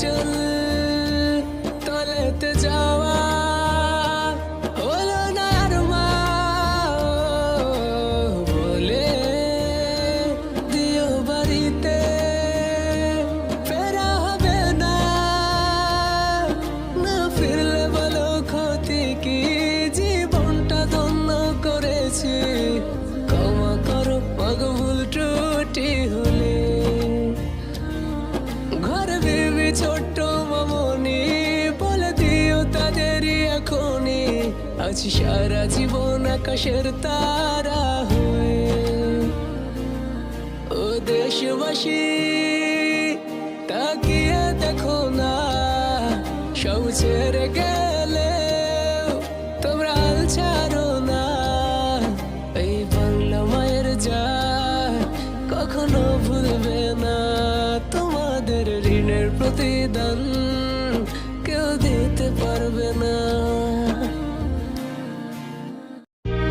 চল তলেতে যাওয়া হলো না আর বলে দিও বাড়িতে, ফেরা হবে না। না ফিরলে বলো ক্ষতি কি? জীবনটা ধন্য করেছি। ক্ষমা করো মগভুল ত্রুটি হলে এখনই আছি সারা জীবন আকাশের তারা হয়ে ও দেশবাসী, তাকিয়ে দেখো না, সব গেলে তোমরা ছাড়ো না। এই বাংলা মায়ের যা কখনো ভুলবে না তোমাদের ঋণের প্রতিদান। পারবে না